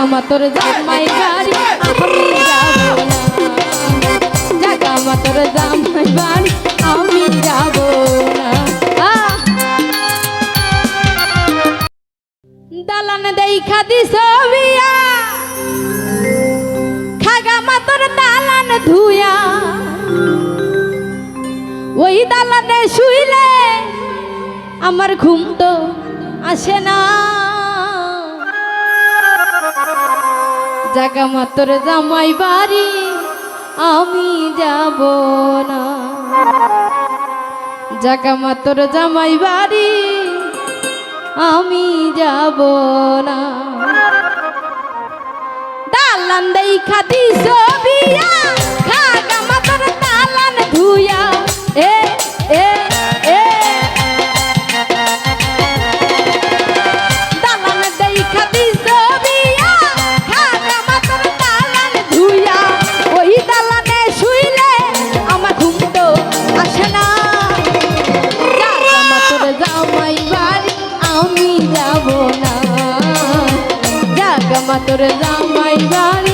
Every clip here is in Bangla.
জাগামা তোর জামাই বাড়ি, আমি যাব না। জাগামা তোর জামাই বাড়ি, আমি যাব না। দালান দেখা দিস বিয়া। খাগামা তোর দালান ধুয়া। ওই দালানে শুইলে আমার ঘুম তো আসে না। জাগা মাতর জামাই বাড়ি, আমি যাব না। জাগা মাতর জামাই বাড়ি, আমি যাব না। দালান দেখা খাদি বিয়া। জাগা মাতর জামাই বাড়ি।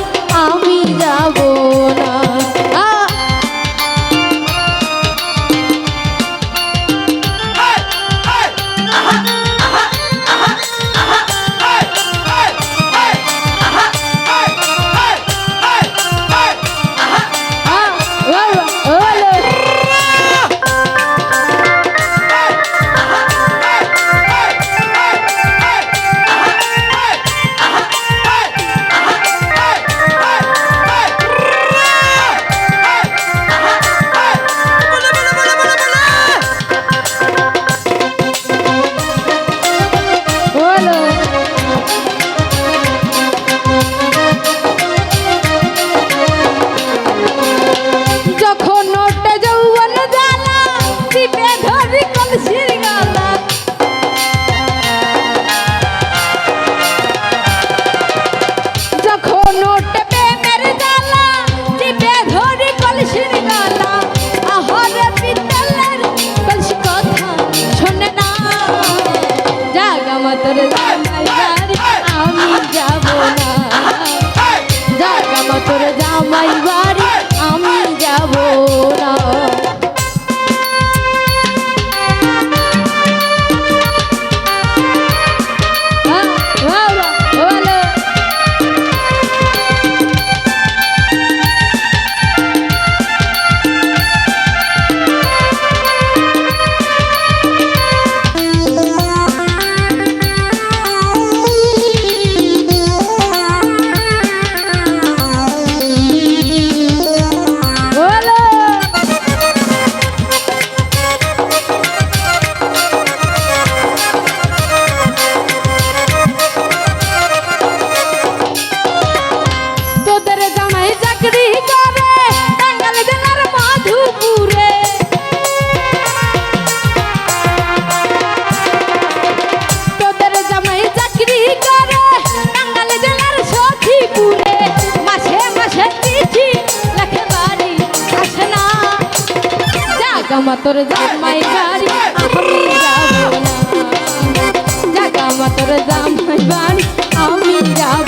জাগা তোর জামাই বাড়ি আমি যাব না। জাগা তোর জামাই বাড়ি আমি যাব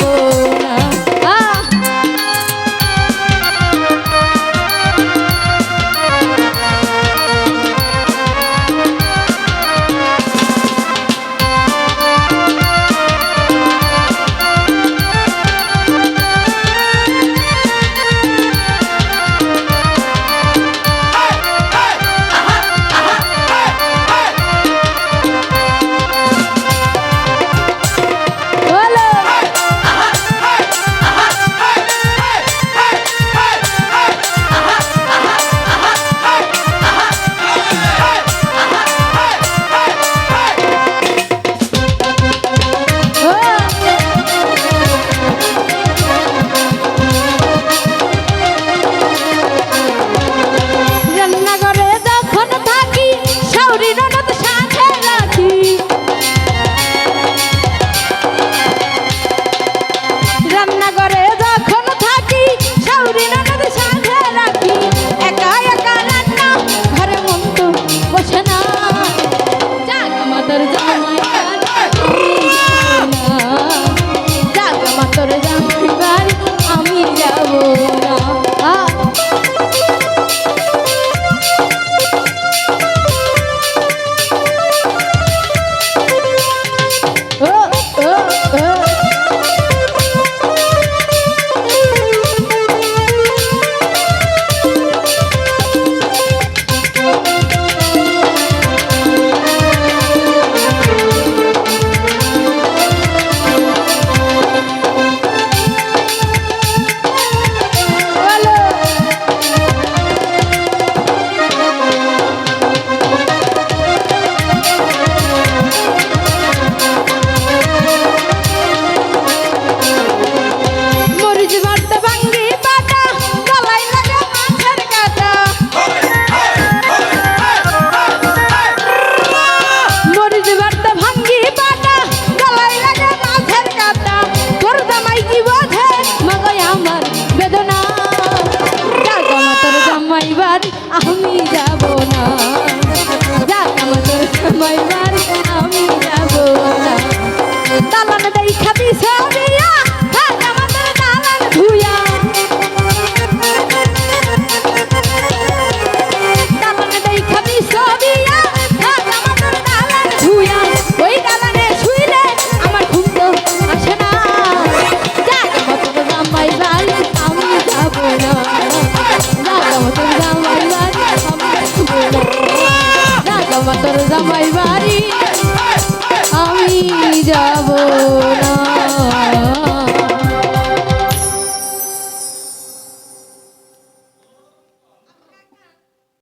Thank you, Mark. তোর জামাই বাড়ি আমি যাব না।